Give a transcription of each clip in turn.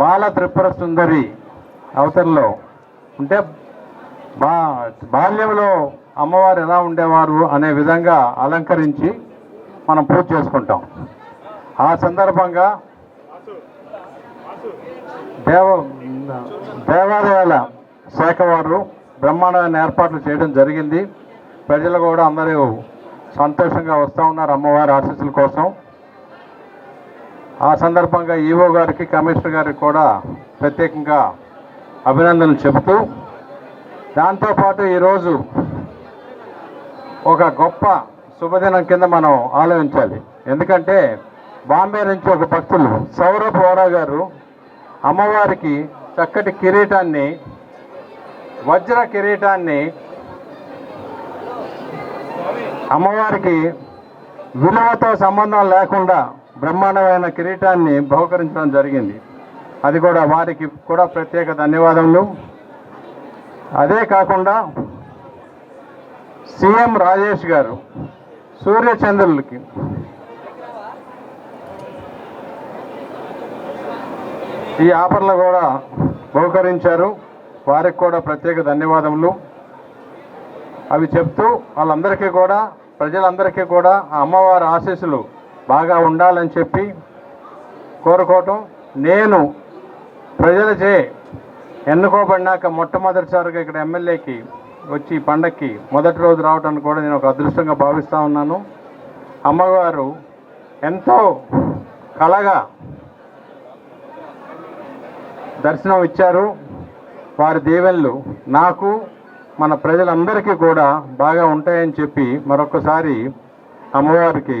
బాల త్రిపుర సుందరి అవతల్లో అంటే బా బాల్యంలో అమ్మవారు ఎలా ఉండేవారు అనే విధంగా అలంకరించి మనం పూజ చేసుకుంటాం. ఆ సందర్భంగా దేవ దేవాలయాల శాఖ వారు బ్రహ్మాండమైన ఏర్పాట్లు చేయడం జరిగింది. ప్రజలు కూడా అందరూ సంతోషంగా వస్తూ ఉన్నారు అమ్మవారి ఆశీస్సుల కోసం. ఆ సందర్భంగా ఈవో గారికి కమిషనర్ గారికి కూడా ప్రత్యేకంగా అభినందనలు చెబుతూ దాంతోపాటు ఈరోజు ఒక గొప్ప శుభదినం కింద మనం ఆలోచించాలి. ఎందుకంటే బాంబే నుంచి ఒక భక్తులు సౌరభ్ వోరా గారు అమ్మవారికి చక్కటి కిరీటాన్ని వజ్ర కిరీటాన్ని అమ్మవారికి విలువతో సంబంధం లేకుండా బ్రహ్మాండమైన కిరీటాన్ని బహుకరించడం జరిగింది. అది కూడా వారికి కూడా ప్రత్యేక ధన్యవాదములు. అదే కాకుండా సీఎం రాజేష్ గారు సూర్యచంద్రులకి ఈ ఆఫర్లు కూడా బహుకరించారు. వారికి కూడా ప్రత్యేక ధన్యవాదములు. అవి చెప్తూ వాళ్ళందరికీ కూడా ప్రజలందరికీ కూడా ఆ అమ్మవారి ఆశీస్సులు బాగా ఉండాలని చెప్పి కోరుకోవటం. నేను ప్రజలచే ఎన్నుకోబడినాక మొట్టమొదటిసారిగా ఇక్కడ ఎమ్మెల్యేకి వచ్చి పండక్కి మొదటి రోజు రావడానికి కూడా నేను ఒక అదృష్టంగా భావిస్తూ ఉన్నాను. అమ్మవారు ఎంతో కలగా దర్శనం ఇచ్చారు. వారి దీవెనలు నాకు మన ప్రజలందరికీ కూడా బాగా ఉంటాయని చెప్పి మరొకసారి అమ్మవారికి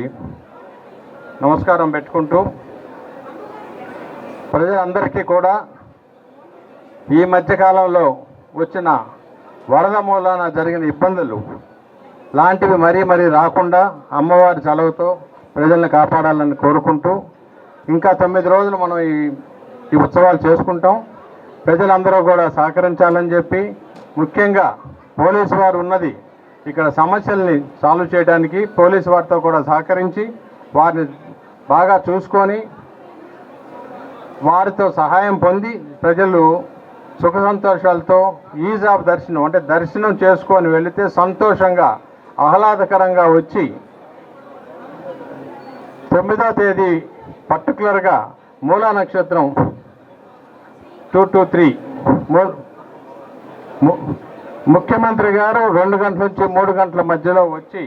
నమస్కారం పెట్టుకుంటూ ప్రజలందరికీ కూడా ఈ మధ్యకాలంలో వచ్చిన వరద మూలాన జరిగిన ఇబ్బందులు లాంటివి మరీ మరీ రాకుండా అమ్మవారి చలవుతో ప్రజల్ని కాపాడాలని కోరుకుంటూ ఇంకా తొమ్మిది రోజులు మనం ఈ ఈ ఉత్సవాలు చేసుకుంటాం. ప్రజలందరూ కూడా సహకరించాలని చెప్పి ముఖ్యంగా పోలీసు వారు ఉన్నది ఇక్కడ సమస్యల్ని సాల్వ్ చేయడానికి పోలీసు వారితో కూడా సహకరించి వారిని బాగా చూసుకొని వారితో సహాయం పొంది ప్రజలు సుఖ సంతోషాలతో ఈజ్ ఆఫ్ దర్శనం అంటే దర్శనం చేసుకొని వెళితే సంతోషంగా ఆహ్లాదకరంగా వచ్చి తొమ్మిదో తేదీ పర్టికులర్గా మూలా నక్షత్రం టూ టూ త్రీ ముఖ్యమంత్రి గారు రెండు గంటల నుంచి మూడు గంటల మధ్యలో వచ్చి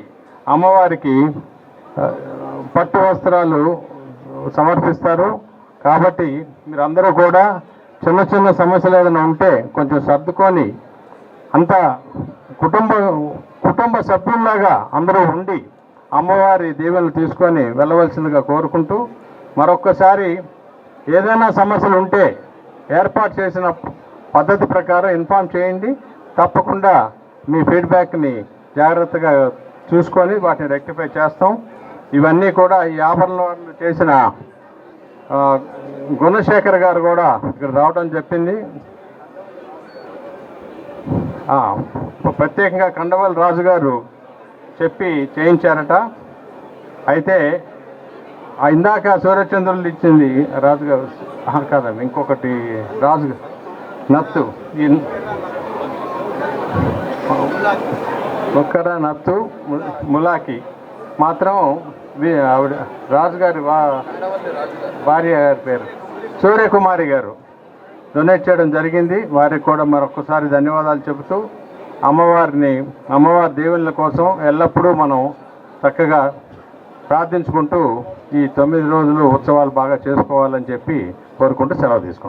అమ్మవారికి పట్టు వస్త్రాలు సమర్పిస్తారు. కాబట్టి మీరందరూ కూడా చిన్న చిన్న సమస్యలు ఏదైనా ఉంటే కొంచెం సర్దుకొని అంతా కుటుంబ కుటుంబ సభ్యుల్లాగా అందరూ ఉండి అమ్మవారి దీవెనలు తీసుకొని వెళ్ళవలసిందిగా కోరుకుంటూ మరొక్కసారి ఏదైనా సమస్యలు ఉంటే ఏర్పాటు చేసిన పద్ధతి ప్రకారం ఇన్ఫామ్ చేయండి. తప్పకుండా మీ ఫీడ్బ్యాక్ని జాగ్రత్తగా చూసుకొని వాటిని రెక్టిఫై చేస్తాం. ఇవన్నీ కూడా ఈ ఆభరణాలు చేసిన గుణశేఖర్ గారు కూడా ఇక్కడ రావడం చెప్పింది ప్రత్యేకంగా కండవల్ రాజు గారు చెప్పి చేయించారట. అయితే ఆ ఇందాక సూర్యచంద్రులు ఇచ్చింది రాజు గారు కాదండి ఇంకొకటి రాజు నత్తు ఈ ఒక్కర నత్తు ము- ములాకి మాత్రం ఆవిడ రాజుగారి వా భార్య గారి పేరు. సూర్యకుమారి గారు. డొనేట్ చేయడం జరిగింది. వారికి కూడా మరొకసారి ధన్యవాదాలు చెబుతూ అమ్మవారిని అమ్మవారి దేవుళ్ళ కోసం ఎల్లప్పుడూ మనం చక్కగా ప్రార్థించుకుంటూ ఈ తొమ్మిది రోజులు ఉత్సవాలు బాగా చేసుకోవాలని చెప్పి కోరుకుంటూ సెలవు తీసుకుంటాం